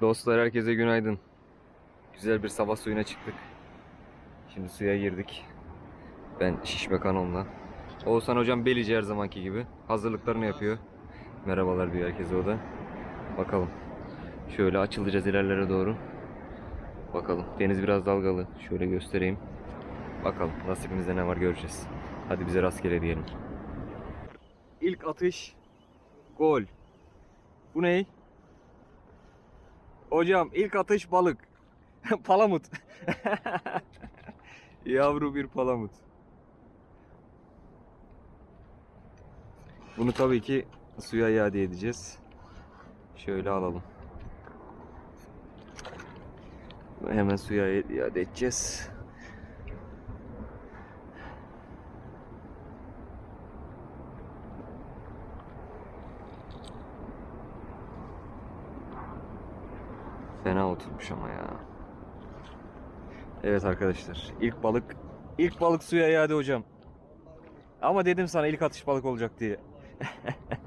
Dostlar herkese günaydın. Güzel bir sabah suyuna çıktık. Şimdi suya girdik. Ben Şişme kanalına. Oğuzhan hocam Belici her zamanki gibi. Hazırlıklarını yapıyor. Merhabalar bir herkese o da. Bakalım. Şöyle açılacağız ilerlere doğru. Bakalım. Deniz biraz dalgalı. Şöyle göstereyim. Bakalım nasibimizde ne var göreceğiz. Hadi bize rastgele diyelim. İlk atış. Gol. Bu ne? Hocam ilk atış balık. palamut. Yavru bir palamut. Bunu tabii ki suya iade edeceğiz. Şöyle alalım. Hemen suya iade edeceğiz. Fena oturmuş ama ya. Evet arkadaşlar. ilk balık ilk balık suya iade hocam. Ama dedim sana ilk atış balık olacak diye.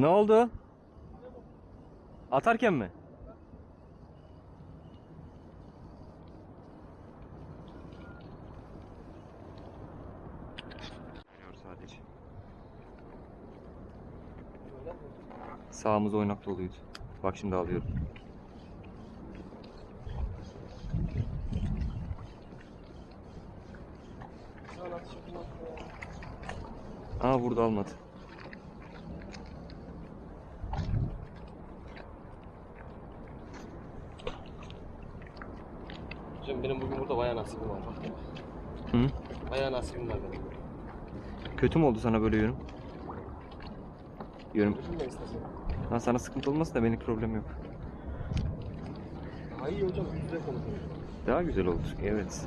Ne oldu? Atarken mi? sadece. Sağımız oynak doluydu. Bak şimdi alıyorum. Aa burada almadı. Burada bayağı nasibim var. Hı? Bayağı nasibim var benim. Kötü mü oldu sana böyle ne istersen. Ha, sana sıkıntı olmasın da benim problem yok. Daha iyi hocam yüzde konuşuyor. Daha güzel oldu. Evet.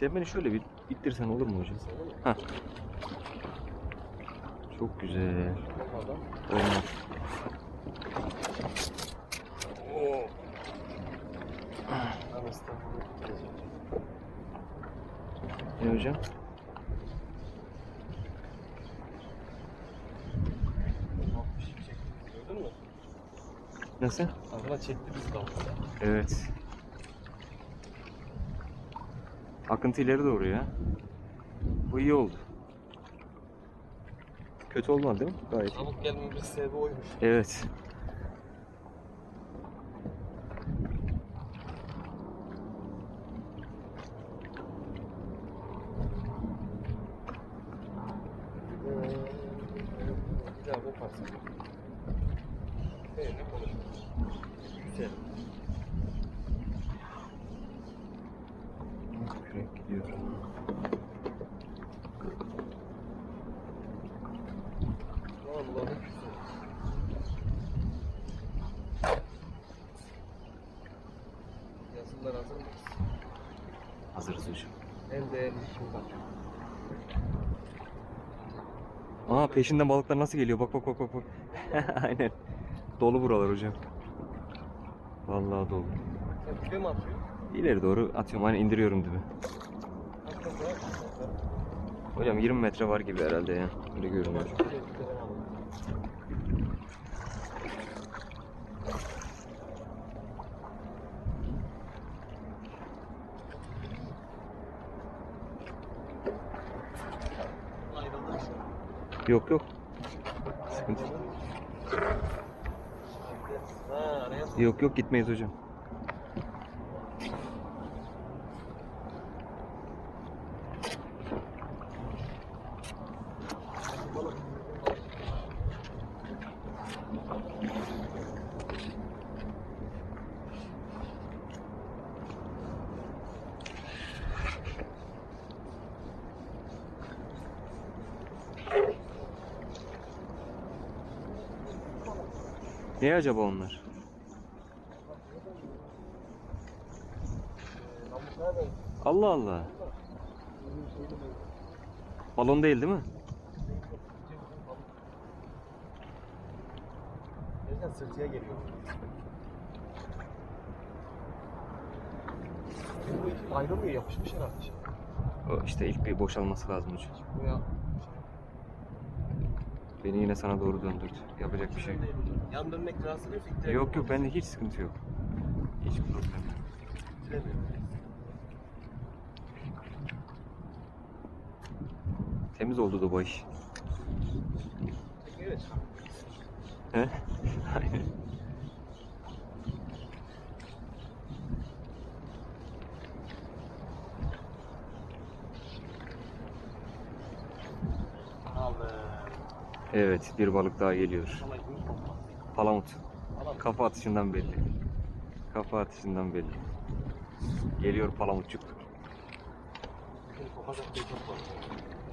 Sen beni şöyle bir ittirsen olur mu hocam? Ha. Çok güzel. Olmaz. Ne hocam? Nasıl? Arkada çekti bizi dalga. Evet. Akıntı ileri doğru ya. Bu iyi oldu. Kötü olmadı değil mi? Gayet iyi. Çabuk gelmemin bir sebebi oymuş. Evet. Bir daha koparsın. Evet, ne konuşuyorsun? Güzel. Gidiyor. Vallahi güzel. Yazılar hazır mıyız? Hazırız hocam. En değerli var. Aa peşinden balıklar nasıl geliyor? Bak bak bak bak. bak. Aynen. Dolu buralar hocam. Vallahi dolu. Sen mi atıyorsun? İleri doğru atıyorum. Hani indiriyorum dibi. Hocam 20 metre var gibi herhalde ya. Öyle görünüyor. Yok yok. Yok yok gitmeyiz hocam. Ne acaba onlar? Allah Allah. Balon değil değil mi? Gerçekten sırtıya geliyor. Bu ayrılmıyor, yapışmış herhalde. O işte ilk bir boşalması lazım hocam. Buraya Beni yine sana doğru döndürdü. Yapacak bir şey yok. Yan dönmek rahatsız ediyorsa ittiremiyor. Yok yok bende hiç sıkıntı yok. Hiç problem yok. Temiz oldu da bu iş. Evet. He? Aynen. Evet bir balık daha geliyor. Palamut. Kafa atışından belli. Kafa atışından belli. Geliyor palamutçuk.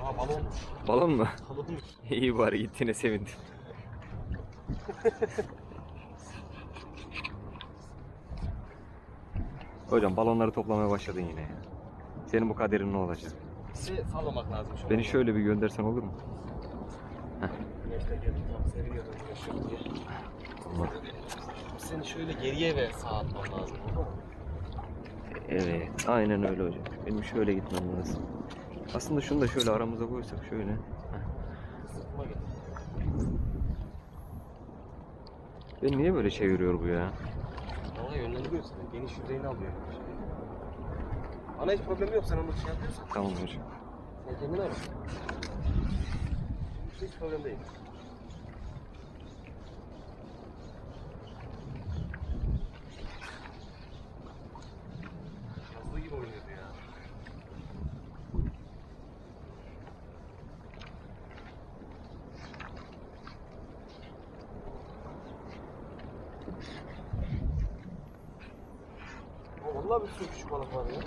Aa balonmuş. Balon mu? Balonmuş. İyi bari gittiğine sevindim. Hocam balonları toplamaya başladın yine. Senin bu kaderin ne olacak? Bizi sallamak lazım. Beni şöyle bir göndersen olur mu? Güneşte geldim tam seviyordum güneş yok diye. Olmaz. Seni şöyle geriye ve sağa atman lazım. Tamam? Evet, aynen öyle hocam. Benim şöyle gitmem lazım. Aslında şunu da şöyle aramıza koysak şöyle. Beni niye böyle çeviriyor bu ya? Ama yönlendiriyor seni. Geniş yüzeyini alıyor. Bana hiç problem yok sen onu şey yapıyorsan. Tamam hocam. Sen kendine bak. Hiç problem değil. Yazdığı gibi oynuyordu ya. Vallahi bir sürü küçük balık var ya.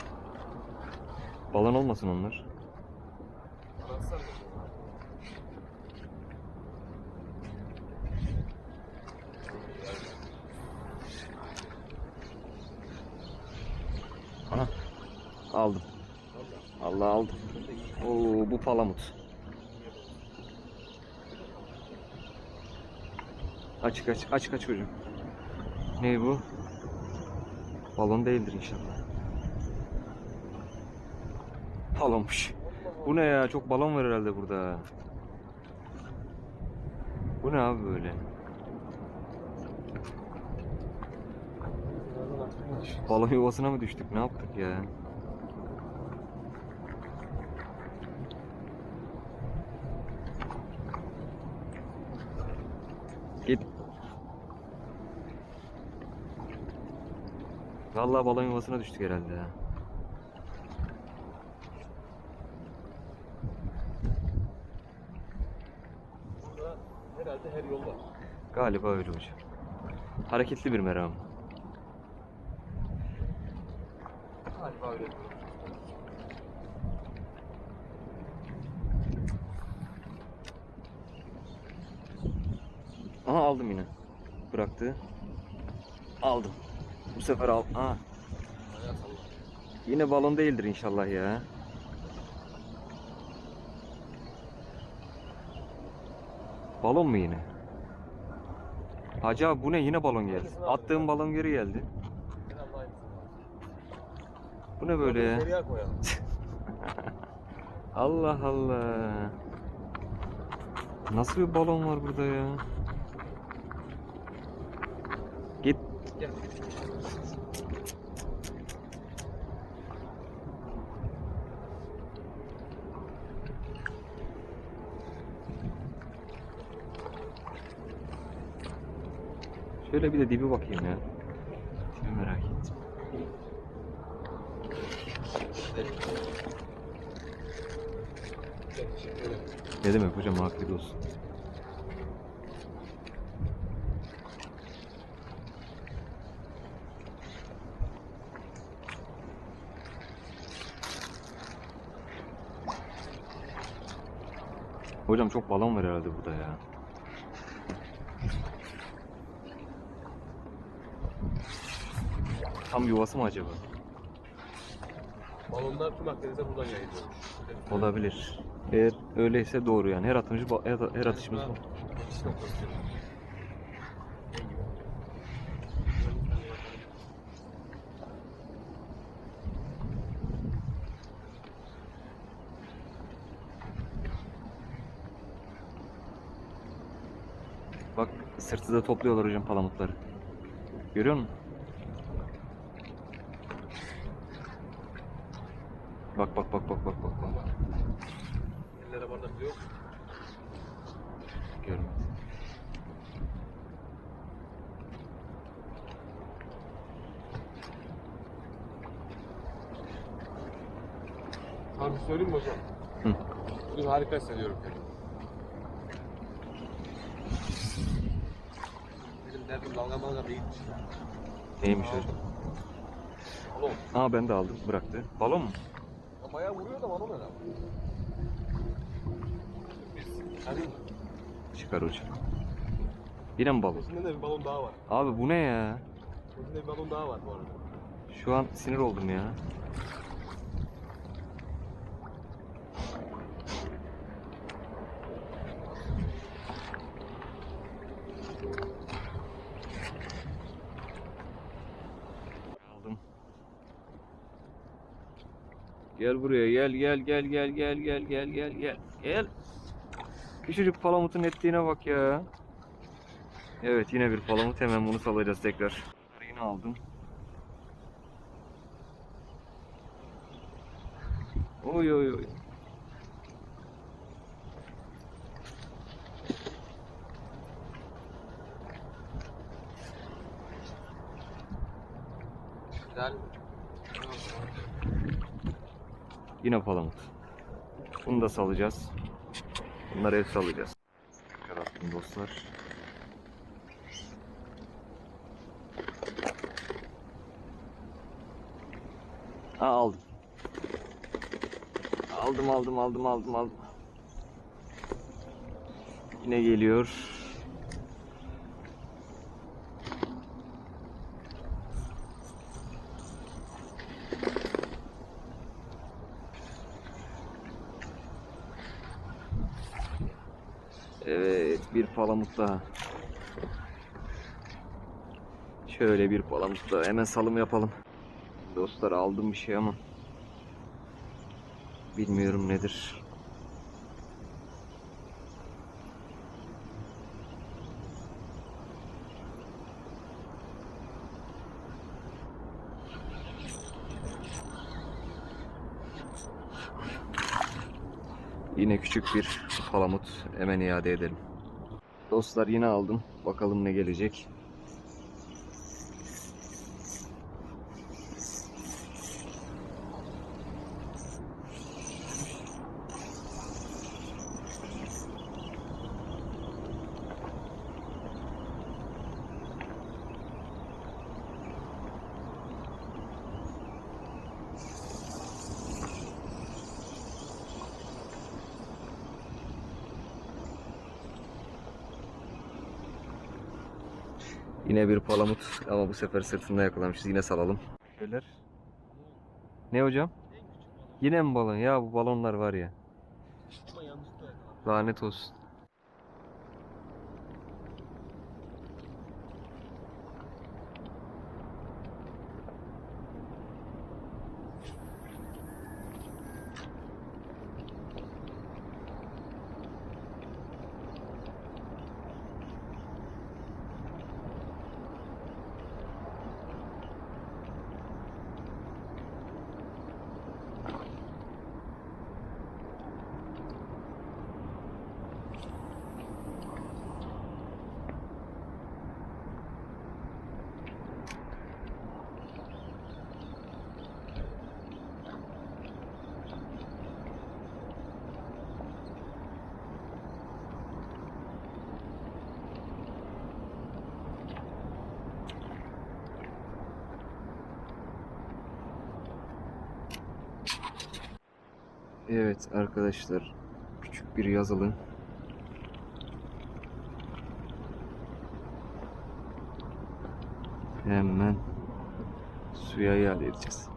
Balon olmasın onlar. Anasını Aha. Aldım. Allah aldım. Oo bu palamut. Aç aç aç kaç hocam. Ne bu? Balon değildir inşallah. Balonmuş. Bu ne ya? Çok balon var herhalde burada. Bu ne abi böyle? Balon yuvasına mı düştük? Ne yaptık ya? Vallahi balon yuvasına düştük herhalde ya. Burada herhalde her yol var. Galiba öyle hocam. Hareketli bir meram. Galiba öyle. Aha aldım yine. Bıraktı. Aldım. Sefer al. Salla. yine balon değildir inşallah ya. Balon mu yine? Hacı abi bu ne? Yine balon geldi. Attığım balon geri geldi. Bu ne böyle ya? Allah Allah. Nasıl bir balon var burada ya? Şöyle bir de dibi bakayım ya. Dibi merak ettim. Ne demek hocam afiyet olsun. Hocam çok balon var herhalde burada ya. Tam yuvası mı acaba? Balonlar tüm Akdeniz'e buradan yayılıyormuş. Olabilir. Eğer öyleyse doğru yani. Her atışımız her, her atışımız. Geçiş noktası. Bak sırtı da topluyorlar hocam palamutları. Görüyor musun? Bak bak bak bak bak bak bak. Ellere bardak yok. Görmedim. Sana bir söyleyeyim mi hocam? Hı. Bugün harika hissediyorum kendimi. Benim derdim dalga malga değilmiş. Neymiş hocam? Balon. Aa ben de aldım bıraktı. Balon mu? Ya Bayağı vuruyor da balon herhalde. Hadi. Çıkar hocam. Yine mi balon? Peşinde de bir balon daha var. Abi bu ne ya? Peşinde bir balon daha var bu arada. Şu an sinir oldum ya. Aldım. Gel buraya gel gel gel gel gel gel gel gel gel gel. Küçücük palamutun ettiğine bak ya. Evet yine bir palamut hemen bunu salacağız tekrar. Yine aldım. Oy oy oy. Güzel. Yine palamut. Bunu da salacağız. Bunları hep salacağız. Attım dostlar. Ha aldım. Aldım aldım aldım aldım aldım. Yine geliyor. Evet bir palamut daha. Şöyle bir palamut daha. Hemen salım yapalım. Dostlar aldım bir şey ama bilmiyorum nedir. Yine küçük bir palamut. Hemen iade edelim. Dostlar yine aldım. Bakalım ne gelecek. Yine bir palamut ama bu sefer sırtında yakalamışız. Yine salalım. Beyler. Ne hocam? Yine mi balon? Ya bu balonlar var ya. Lanet olsun. Evet arkadaşlar küçük bir yazılım. Hemen suya iade edeceğiz.